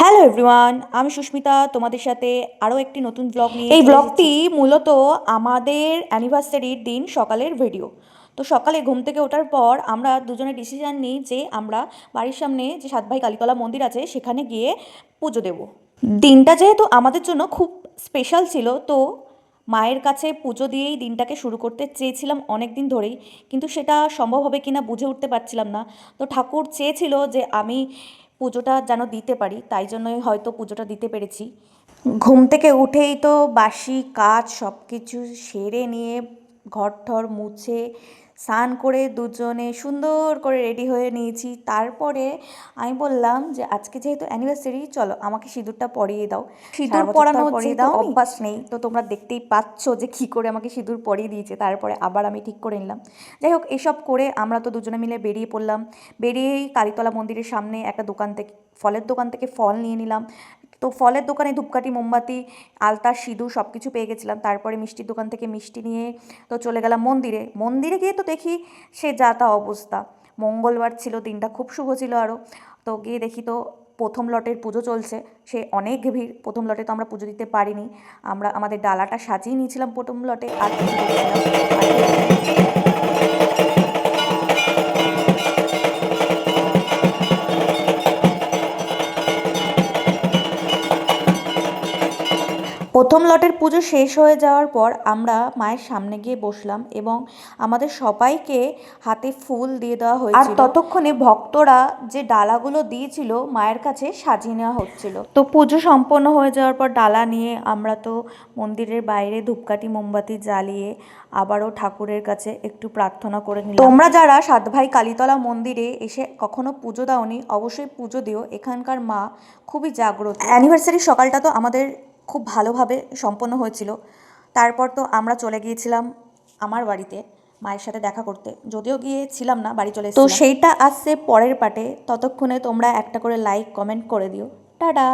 Hello everyone আমি সুস্মিতা তোমাদের সাথে আরও একটি নতুন ব্লগ নিয়ে এই ব্লগটি মূলত আমাদের অ্যানিভার্সারির দিন সকালের ভিডিও তো সকালে ঘুম থেকে ওঠার পর আমরা দুজনে ডিসিশন নিই যে আমরা বাড়ির সামনে যে সাতভাই কালীতলা মন্দির আছে সেখানে গিয়ে পুজো দেব। দিনটা যেহেতু আমাদের জন্য খুব স্পেশাল ছিল তো মায়ের কাছে পুজো দিয়েই দিনটাকে শুরু করতে চেয়েছিলাম অনেক দিন ধরেই, কিন্তু সেটা সম্ভব হবে কিনা বুঝে উঠতে পারছিলাম না। তো ঠাকুর চেয়েছিল যে আমি পুজোটা যেন দিতে পারি, তাই জন্যই হয়তো পুজোটা দিতে পেরেছি। ঘুম থেকে উঠেই তো বাসি কাজ সব কিছু সেরে নিয়ে ঘর ঠর মুছে স্নান করে দুজনে সুন্দর করে রেডি হয়ে নিয়েছি। তারপরে আমি বললাম যে আজকে যেহেতু অ্যানিভার্সারি চলো আমাকে সিঁদুরটা পরিয়ে দাও। সিঁদুর পরানো পরিয়ে দাও অভ্যাস নেই তো তোমরা দেখতেই পাচ্ছ যে কী করে আমাকে সিঁদুর পরিয়ে দিয়েছে। তারপরে আবার আমি ঠিক করে নিলাম। যাই হোক এসব করে আমরা তো দুজনে মিলে বেরিয়ে পড়লাম। বেরিয়েই কালীতলা মন্দিরের সামনে একটা দোকান থেকে ফলের দোকান থেকে ফল নিয়ে নিলাম। তো ফলের দোকানে ধূপকাঠি, মোমবাতি, আলতা, সিঁদুর সব কিছু পেয়ে গেছিলাম। তারপরে মিষ্টির দোকান থেকে মিষ্টি নিয়ে তো চলে গেলাম মন্দিরে। মন্দিরে গিয়ে তো দেখি সে যা তা অবস্থা। মঙ্গলবার ছিল, দিনটা খুব শুভ ছিল আরও। তো গিয়ে দেখি তো প্রথম লটের পুজো চলছে। সে অনেক ভিড়। প্রথম লটে তো আমরা পুজো দিতে পারিনি। আমরা আমাদের ডালাটা সাজিয়ে নিয়েছিলাম প্রথম লটে। আর প্রথম লটের পুজো শেষ হয়ে যাওয়ার পর আমরা মায়ের সামনে গিয়ে বসলাম এবং আমাদের সবাইকে হাতে ফুল দিয়ে দেওয়া হয়েছিল। আর ততক্ষণে ভক্তরা যে ডালাগুলো দিয়েছিল মায়ের কাছে সাজিয়ে নেওয়া হচ্ছিল। তো পুজো সম্পন্ন হয়ে যাওয়ার পর ডালা নিয়ে আমরা তো মন্দিরের বাইরে ধূপকাঠি মোমবাতি জ্বালিয়ে আবারও ঠাকুরের কাছে একটু প্রার্থনা করে নিলাম। তোমরা যারা সাতভাই কালীতলা মন্দিরে এসে কখনো পুজো দাওনি অবশ্যই পুজো দিও। এখানকার মা খুবই জাগ্রত। অ্যানিভার্সারি সকালটা তো আমাদের খুব ভালোভাবে সম্পন্ন হয়েছিল। তারপর তো আমরা চলে গিয়েছিলাম আমার বাড়িতে মায়ের সাথে দেখা করতে। যদিও গিয়েছিলাম না বাড়ি চলে তো সেইটা আসছে পরের পাটে ততক্ষণে তোমরা একটা করে লাইক কমেন্ট করে দিও। টাটা!